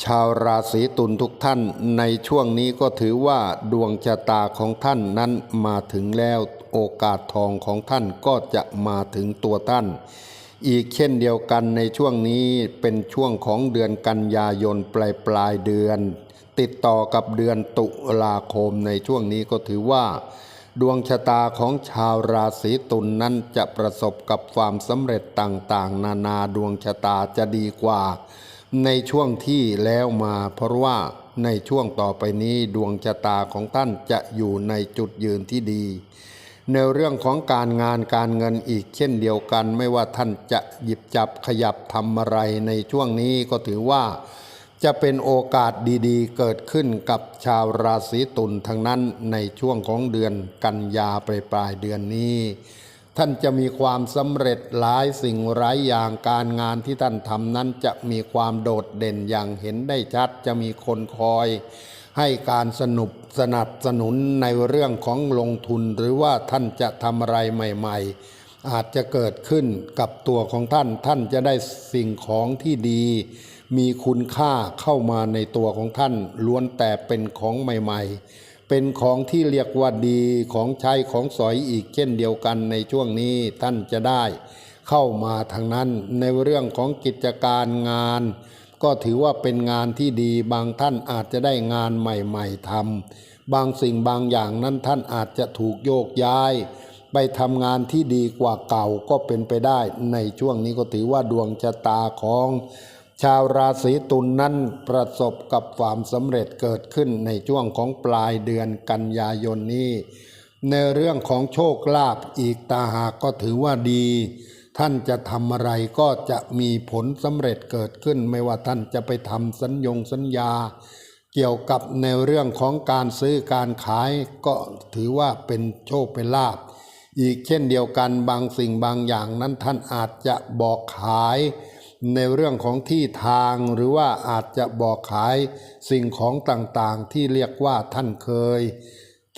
ชาวราศีตุลทุกท่านในช่วงนี้ก็ถือว่าดวงชะตาของท่านนั้นมาถึงแล้วโอกาสทองของท่านก็จะมาถึงตัวท่าน อีกเช่นเดียวกันในช่วงนี้เป็นช่วงของเดือนกันยายนปลายปลายเดือน ติดต่อกับเดือนตุลาคมในช่วงนี้ก็ถือว่า ดวงชะตาของชาวราศีตุลนนั้นจะประสบกับความสำเร็จต่างๆ นานาดวงชะตาจะดีกว่า ในช่วงที่แล้วมาเพราะว่าในช่วงต่อไปนี้ดวงชะตาของท่านจะอยู่ในจุดยืนที่ดี ในเรื่องของการงานการเงินอีกเช่นเดียวกัน ไม่ว่าท่านจะหยิบจับขยับทำอะไรในช่วงนี้ก็ถือว่าจะเป็นโอกาสดีๆ เกิดขึ้นกับชาวราศีตุลทั้งนั้นในช่วงของเดือนกันยาปลายปลายๆเดือนนี้ ท่านจะมีความสำเร็จหลายสิ่งหลายอย่างการงานที่ท่านทำนั้นจะมีความโดดเด่นอย่างเห็นได้ชัดจะมีคนคอยให้การสนุบสนับสนุนในเรื่องของลงทุนหรือว่าท่านจะทำอะไรใหม่ ๆ อาจจะเกิดขึ้นกับตัวของท่าน ท่านจะได้สิ่งของที่ดี มีคุณค่าเข้ามาในตัวของท่าน ล้วนแต่เป็นของใหม่ ๆ เป็นของที่เรียกว่าดีของใช้ของสอยอีกเช่นเดียวกันในช่วงนี้ท่านจะได้ เข้ามาทางนั้นในเรื่องของกิจการงาน ก็ถือว่าเป็นงานที่ดีบางท่านอาจจะได้งานใหม่ๆทำบางสิ่งบางอย่างนั้นท่านอาจจะถูกโยกย้าย ไปทำงานที่ดีกว่าเก่าก็เป็นไปได้ ในช่วงนี้ก็ถือว่าดวงชะตาของ ชาวราศีตุลนนั้นประสบกับความสำเร็จเกิดขึ้นในช่วงของปลายเดือนกันยายนนี้ ในเรื่องของโชคลาภอีกตาหากก็ถือว่าดี ท่านจะทำอะไรก็จะมีผลสำเร็จเกิดขึ้น ไม่ว่าท่านจะไปทำสัญญงสัญญา เกี่ยวกับในเรื่องของการซื้อการขายก็ถือว่าเป็นโชคเป็นลาภอีกเช่นเดียวกันบางสิ่งบางอย่างนั้นท่านอาจจะบอกขาย ในเรื่องของที่ทางหรือว่าอาจจะบอกขายสิ่งของต่างๆ ที่เรียกว่าท่านเคย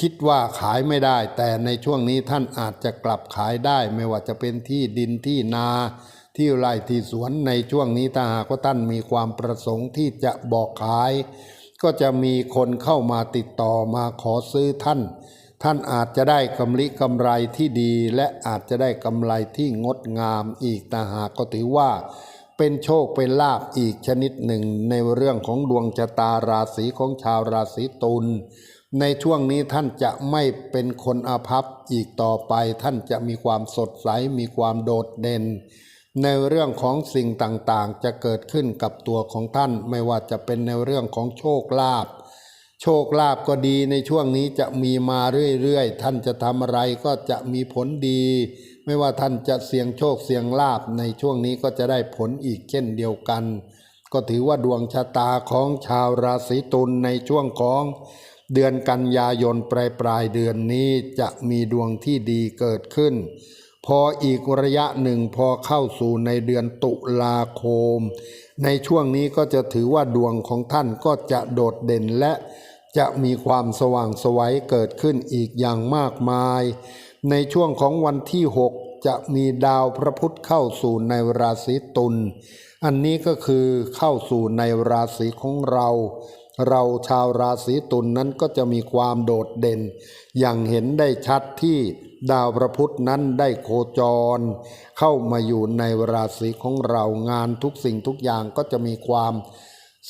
คิดว่าขายไม่ได้ แต่ในช่วงนี้ท่านอาจจะกลับขายได้ ไม่ว่าจะเป็นที่ดินที่นาที่ไร่ที่สวนในช่วงนี้ถ้าหากว่าท่านมีความประสงค์ที่จะบอกขาย ก็จะมีคนเข้ามาติดต่อมาขอซื้อท่าน ท่านอาจจะได้กำลิกำไรที่ดี และอาจจะได้กำไรที่งดงามอีกแต่หากก็ถือว่า เป็นโชคเป็นลาบอีกชนิดหนึ่งในเรื่องของดวงชะตาราศีของชาวราศีตุลในช่วงนี้ท่านจะไม่เป็นคนอาภัพอีกต่อไป ท่านจะมีความสดใสมีความโดดเด่น ในเรื่องของสิ่งต่างๆ จะเกิดขึ้นกับตัวของท่าน ไม่ว่าจะเป็นในเรื่องของโชคลาภ โชคลาภก็ดีในช่วงนี้จะมีมาเรื่อยๆ ท่านจะทำอะไรก็จะมีผลดี ไม่ว่าท่านจะเสี่ยงโชคเสี่ยงลาภในช่วงนี้ก็จะได้ผลอีกเช่นเดียวกัน ก็ถือว่าดวงชะตาของชาวราศีตุลในช่วงของเดือนกันยายนปลายปลายเดือนนี้จะมีดวงที่ดีเกิดขึ้น พออีกระยะหนึ่งพอเข้าสู่ในเดือนตุลาคม ในช่วงนี้ก็จะถือว่าดวงของท่านก็จะโดดเด่นและ จะมีความสว่างไสวัยเกิดขึ้นอีกอย่างมากมาย ในช่วงของวันที่ 6 จะมีดาวพระพุธเข้าสู่ในราศีตุล อันนี้ก็คือเข้าสู่ในราศีของเรา เราชาวราศีตุลนนั้นก็จะมีความโดดเด่น อย่างเห็นได้ชัดที่ดาวพระพุธนั้นได้โคจร เข้ามาอยู่ในราศีของเรางานทุกสิ่งทุกอย่างก็จะมีความ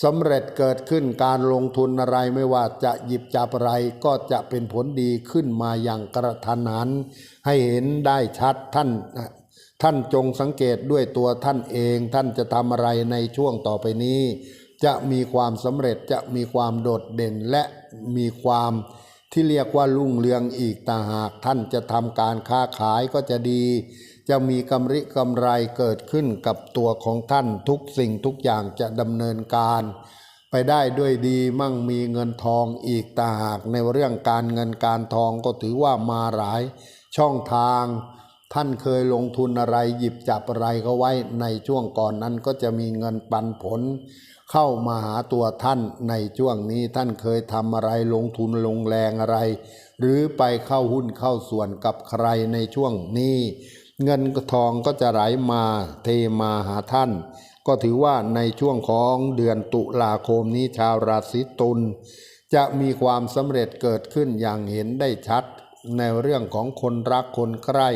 สำเร็จเกิดขึ้นการลงทุนอะไรไม่ว่าจะหยิบจับอะไรก็จะเป็นผลดีขึ้นมาอย่างกระทันหัน ให้เห็นได้ชัดท่าน ท่านจงสังเกตด้วยตัวท่านเอง ท่านจะทำอะไรในช่วงต่อไปนี้ จะมีความสำเร็จจะมีความโดดเด่นและมีความที่เรียกว่ารุ่งเรืองอีกต่างหาก ท่านจะทำการค้าขายก็จะดี จะมีกำไรกำไรเกิดขึ้นกับตัวของท่านทุกสิ่งทุกอย่างจะดำเนินการ ไปได้ด้วยดีมั่งมีเงินทองอีกต่างหากในเรื่องการเงินการทองก็ถือว่ามาหลาย ช่องทาง ท่านเคยลงทุนอะไรหยิบจับอะไรก็ไว้ในช่วงก่อนนั้นก็จะมีเงินปันผล เข้ามาหาตัวท่านในช่วงนี้ท่านเคยทำอะไรลงทุนลงแรงอะไร หรือไปเข้าหุ้นเข้าส่วนกับใครในช่วงนี้ เงินทองก็จะไหลมาเทมาหาท่าน ก็ถือว่าในช่วงของเดือนตุลาคมนี้ชาวราศีตุลจะมีความสำเร็จเกิดขึ้นอย่างเห็นได้ชัด ในเรื่องของคนรักคนใกล้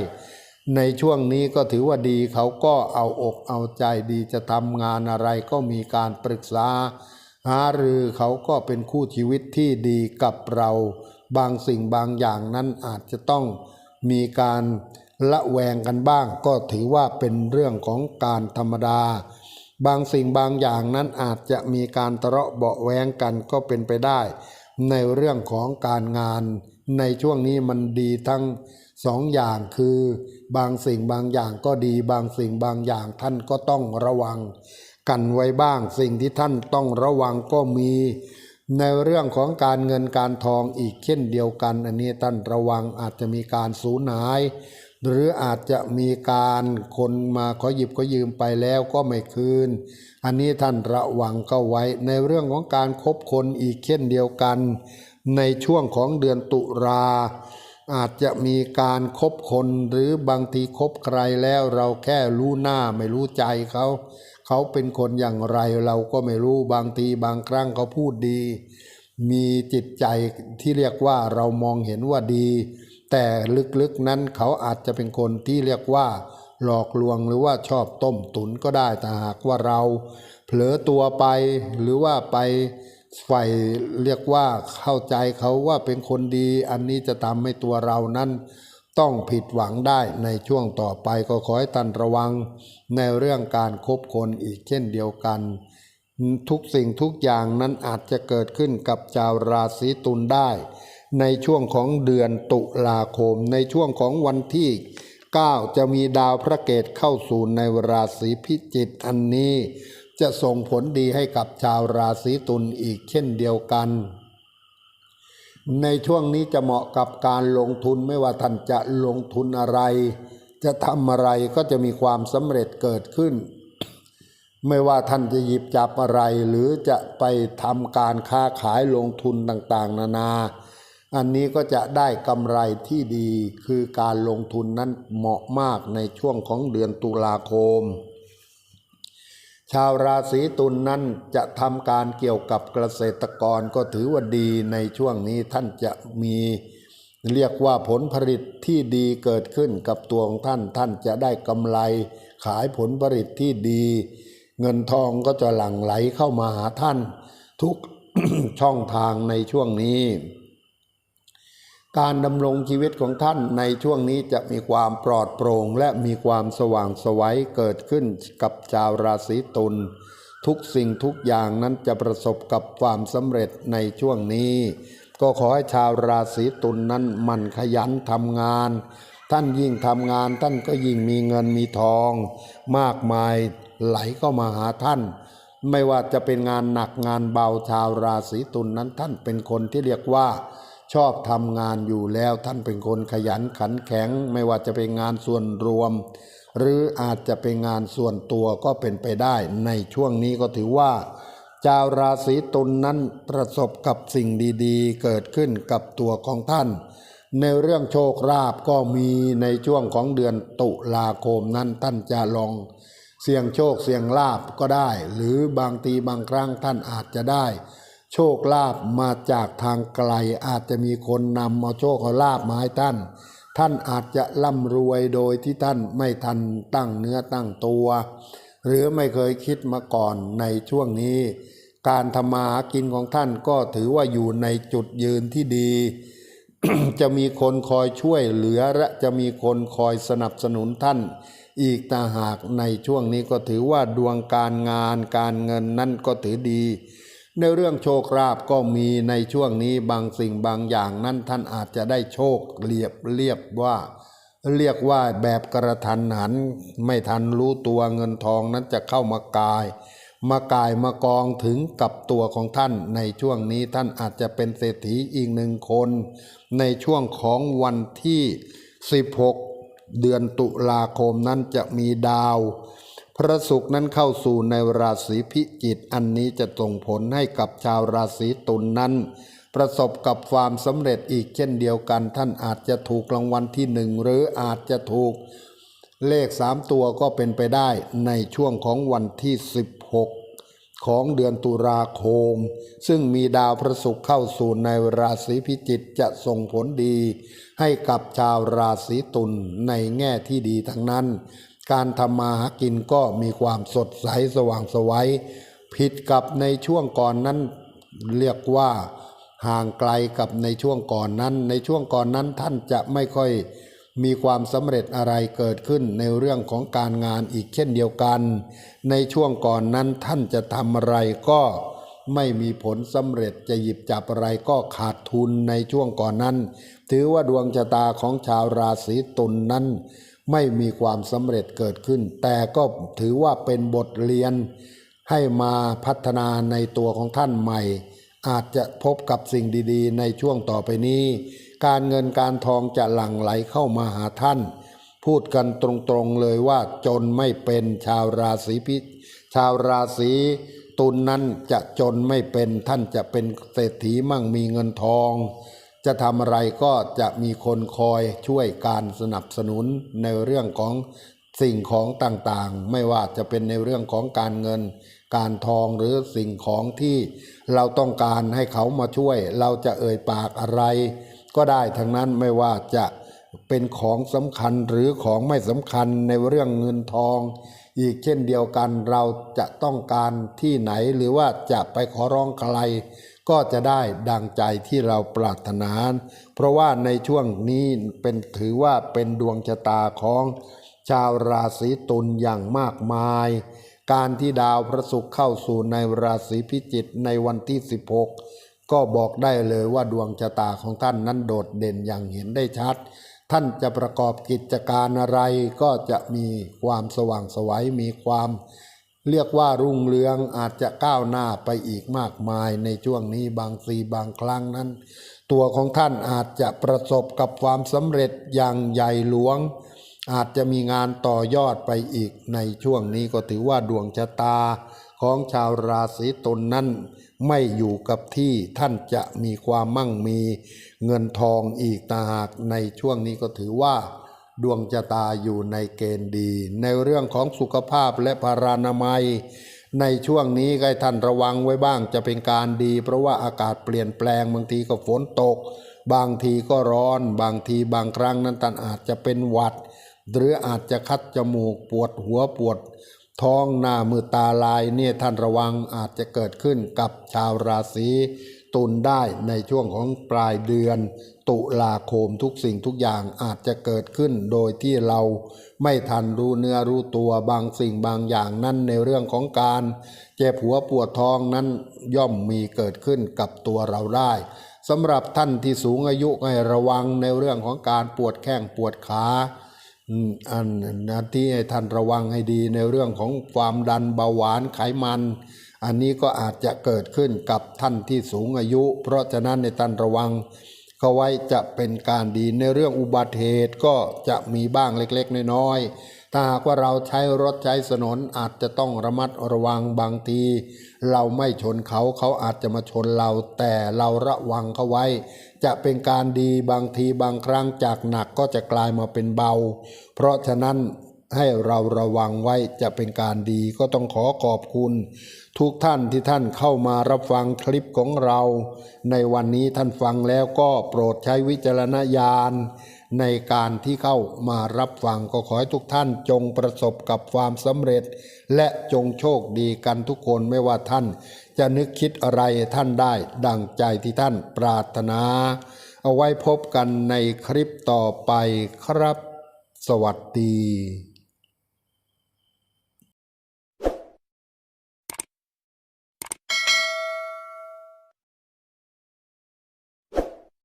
ในช่วงนี้ก็ถือว่าดีเขาก็เอาอกเอาใจดีจะทำงานอะไรก็มีการปรึกษา หารือเขาก็เป็นคู่ชีวิตที่ดีกับเรา บางสิ่งบางอย่างนั้นอาจจะต้องมีการ ละแวงกันบ้าง ก็ถือว่าเป็นเรื่องของการธรรมดา บางสิ่งบางอย่างนั้นอาจจะมีการทะเลาะเบาแวงกันก็เป็นไปได้ ในเรื่องของการงาน ในช่วงนี้มันดีทั้งสองอย่างคือบางสิ่งบางอย่างก็ดี บางสิ่งบางอย่างท่านก็ต้องระวัง กันไว้บ้างสิ่งที่ท่านต้องระวังก็มี ในเรื่องของการเงินการทองอีกเช่นเดียวกัน อันนี้ท่านระวังอาจจะมีการสูญหาย หรืออาจจะมีการคนมาขอหยิบขอยืมไปแล้วก็ไม่คืน อันนี้ท่านระวังก็ไว้ในเรื่องของการคบคนอีกเช่นเดียวกัน ในช่วงของเดือนตุลาอาจจะมีการคบคนหรือบางทีคบใครแล้วเราแค่รู้หน้าไม่รู้ใจเขาเขาเป็นคนอย่างไรเราก็ไม่รู้บางทีบางครั้งเขาพูดดี มีจิตใจที่เรียกว่าเรามองเห็นว่าดี แต่ลึกๆนั้นเขาอาจจะเป็นคนที่เรียกว่าหลอกลวงหรือว่าชอบต้มตุนก็ได้แต่หากว่าเราเผลอตัวไปหรือว่าไปใฝ่เรียกว่าเข้าใจเขาว่าเป็นคนดี อันนี้จะทำให้ตัวเรานั้น ต้องผิดหวังได้ในช่วงต่อไปก็ขอให้ท่านระวัง ในเรื่องการคบคนอีกเช่นเดียวกัน ทุกสิ่งทุกอย่างนั้นอาจจะเกิดขึ้นกับชาวราศีตุลได้ ในช่วงของเดือนตุลาคม ในช่วงของวันที่ 9 จะมีดาวพระเกตเข้าสู่ในราศีพิจิกอันนี้ จะส่งผลดีให้กับชาวราศีตุลอีกเช่นเดียวกัน ในช่วงนี้จะเหมาะกับการลงทุนไม่ว่าท่านจะลงทุนอะไร จะทำอะไรก็จะมีความสำเร็จเกิดขึ้น ไม่ว่าท่านจะหยิบจับอะไรหรือจะไปทำการค้าขายลงทุนต่างๆ นานา อันนี้ก็จะได้กำไรที่ดีคือการลงทุนนั้นเหมาะมากในช่วงของเดือนตุลาคม ชาวราศีตุลนนั้นจะทำการเกี่ยวกับเกษตรกรก็ถือว่าดีในช่วงนี้ท่านจะมีเรียกว่าผลผลิตที่ดีเกิดขึ้นกับตัวของท่านท่านจะได้กำไร ขายผลผลิตที่ดี เงินทองก็จะหลั่งไหลเข้ามาหาท่าน ทุกช่องทางในช่วงนี้ การดำรงชีวิตของท่านในช่วงนี้จะมีความปลอดโปร่ง และมีความสว่างไสวัยเกิดขึ้นกับชาวราศีตุลทุกสิ่งทุกอย่างนั้นจะประสบกับความสำเร็จในช่วงนี้ ก็ขอให้ชาวราศีตุลนนั้นหมันขยันทำงาน ท่านยิ่งทำงานท่านก็ยิ่งมีเงินมีทอง มากมายไหลเข้ามาหาท่าน ไม่ว่าจะเป็นงานหนักงานเบาชาวราศีตุลนนั้นท่านเป็นคนที่เรียกว่า ชอบทำงานอยู่แล้วท่านเป็นคนขยันขันแข็ง ไม่ว่าจะเป็นงานส่วนรวม หรืออาจจะเป็นงานส่วนตัวก็เป็นไปได้ ในช่วงนี้ก็ถือว่าชาวราศีตุลนนั้นประสบกับสิ่งดีๆ เกิดขึ้นกับตัวของท่าน ในเรื่องโชคลาภก็มีในช่วงของเดือนตุลาคมนั้นท่านจะลอง เสี่ยงโชคเสี่ยงลาบก็ได้ หรือบางทีบางครั้งท่านอาจจะได้ โชคลาภมาจากทางไกล อาจจะมีคนนำเอาโชคเอาลาบมาให้ท่าน ท่านอาจจะร่ำรวยโดยที่ท่านไม่ทันตั้งเนื้อตั้งตัว หรือไม่เคยคิดมาก่อนในช่วงนี้ การทำมาหากินของท่านก็ถือว่าอยู่ในจุดยืนที่ดี จะมีคนคอยช่วยเหลือและจะมีคนคอยสนับสนุนท่าน อีกต่างหากในช่วงนี้ก็ถือว่าดวงการงานการเงินนั่นก็ถือดี ในเรื่องโชคลาภก็มีในช่วงนี้บางสิ่งบางอย่างนั้นท่านอาจจะได้โชคเรียบเรียบว่า เรียกว่าแบบกระทันหัน ไม่ทันรู้ตัวเงินทองนั้นจะเข้ามากาย มากายมากองถึงกับตัวของท่าน ในช่วงนี้ท่านอาจจะเป็นเศรษฐีอีกหนึ่งคน ในช่วงของวันที่ 16 เดือนตุลาคมนั้นจะมีดาว พระศุกร์นั้นเข้าสู่ในราศีพิจิกอันนี้จะส่งผลให้กับชาวราศีตุลนนั้น ประสบกับความสำเร็จอีกเช่นเดียวกัน ท่านอาจจะถูกรางวัลที่หนึ่งหรืออาจจะถูกเลข3ตัวก็เป็นไปได้ในช่วงของวันที่ 16 ของเดือนตุลาคม ซึ่งมีดาวพระศุกร์เข้าสู่ในราศีพิจิกจะส่งผลดี ให้กับชาวราศีตุลในแง่ที่ดีทั้งนั้น การทำมาหากินก็มีความสดใสสว่างไสวัยผิดกับในช่วงก่อนนั้นเรียกว่าห่างไกลกับในช่วงก่อนนั้น ในช่วงก่อนนั้นท่านจะไม่ค่อยมีความสำเร็จอะไรเกิดขึ้นในเรื่องของการงานอีกเช่นเดียวกัน ในช่วงก่อนนั้นท่านจะทำอะไรก็ไม่มีผลสำเร็จจะหยิบจับอะไรก็ขาดทุนในช่วงก่อนนั้น ถือว่าดวงชะตาของชาวราศีตุลนนั้น ไม่มีความสำเร็จเกิดขึ้น แต่ก็ถือว่าเป็นบทเรียนให้มาพัฒนาในตัวของท่านใหม่ อาจจะพบกับสิ่งดีๆ ในช่วงต่อไปนี้ การเงินการทองจะหลั่งไหลเข้ามาหาท่าน พูดกันตรงๆเลยว่าจนไม่เป็นชาวราศีพิชาวราศีตุลนนั้นจะจนไม่เป็นท่านจะเป็นเศรษฐีมั่งมีเงินทอง จะทำอะไรก็จะมีคนคอยช่วยการสนับสนุนในเรื่องของสิ่งของต่างๆ ไม่ว่าจะเป็นในเรื่องของการเงิน การทองหรือสิ่งของที่เราต้องการให้เขามาช่วย เราจะเอ่ยปากอะไร ก็ได้ทั้งนั้นไม่ว่าจะเป็นของสำคัญหรือของไม่สำคัญในเรื่องเงินทอง อีกเช่นเดียวกันเราจะต้องการที่ไหนหรือว่าจะไปขอร้องใคร ก็จะได้ดังใจที่เราปรารถนา เพราะว่าในช่วงนี้เป็นถือว่าเป็นดวงชะตาของชาวราศีตุลอย่างมากมาย การที่ดาวพระศุกร์เข้าสู่ในราศีพิจิกในวันที่ 16 ก็บอกได้เลยว่าดวงชะตาของท่านนั้นโดดเด่นอย่างเห็นได้ชัด ท่านจะประกอบกิจการอะไรก็จะมีความสว่างไสวัยมีความ เรียกว่ารุ่งเรืองอาจจะก้าวหน้าไปอีกมากมายในช่วงนี้บางทีบางครั้งนั้น ตัวของท่านอาจจะประสบกับความสำเร็จอย่างใหญ่หลวง อาจจะมีงานต่อยอดไปอีกในช่วงนี้ก็ถือว่าดวงชะตาของชาวราศีตุลนนั้น ไม่อยู่กับที่ท่านจะมีความมั่งมีเงินทองอีกตางหากในช่วงนี้ก็ถือว่า ดวงชะตาอยู่ในเกณฑ์ดี ในเรื่องของสุขภาพและพารานามัย ในช่วงนี้ให้ท่านระวังไว้บ้างจะเป็นการดี เพราะว่าอากาศเปลี่ยนแปลงบางทีก็ฝนตก บางทีก็ร้อน บางทีบางครั้งนั้นท่านอาจจะเป็นหวัด หรืออาจจะคัดจมูกปวดหัวปวด ท้องหน้ามือตาลายเนี่ยท่านระวังอาจจะเกิดขึ้นกับชาวราศี ตุลได้ในช่วงของปลายเดือน ตุลาคมทุกสิ่งทุกอย่างอาจจะเกิดขึ้นโดยที่เราไม่ทันรู้เนื้อรู้ตัวบางสิ่งบางอย่างนั้นในเรื่องของการเจ็บหัวปวดท้องนั้นย่อมมีเกิดขึ้นกับตัวเราได้สำหรับท่านที่สูงอายุให้ระวังในเรื่องของการปวดแข้งปวดขาอันที่ให้ท่านระวังให้ดีในเรื่องของความดันเบาหวานไขมัน อันนี้ก็อาจจะเกิดขึ้นกับท่านที่สูงอายุ เพราะฉะนั้นในท่านระวังเขาไว้จะเป็นการดีในเรื่องอุบัติเหตุก็จะมีบ้างเล็กๆ น้อยๆ ถ้าหากว่าเราใช้รถใช้ถนนอาจจะต้องระมัดระวังบางที เราไม่ชนเขาเขาอาจจะมาชนเรา แต่เราระวังเขาไว้ จะเป็นการดีบางทีบางครั้งจากหนักก็จะกลายมาเป็นเบา เพราะฉะนั้น ให้เราระวังไว้จะเป็นการดีก็ต้องขอขอบคุณ ทุกท่านที่ท่านเข้ามารับฟังคลิปของเรา ในวันนี้ท่านฟังแล้วก็โปรดใช้วิจารณญาณ ในการที่เข้ามารับฟังก็ขอให้ทุกท่านจงประสบกับความสำเร็จ และจงโชคดีกันทุกคนไม่ว่าท่าน จะนึกคิดอะไรท่านได้ ดังใจที่ท่านปรารถนา เอาไว้พบกันในคลิปต่อไปครับสวัสดี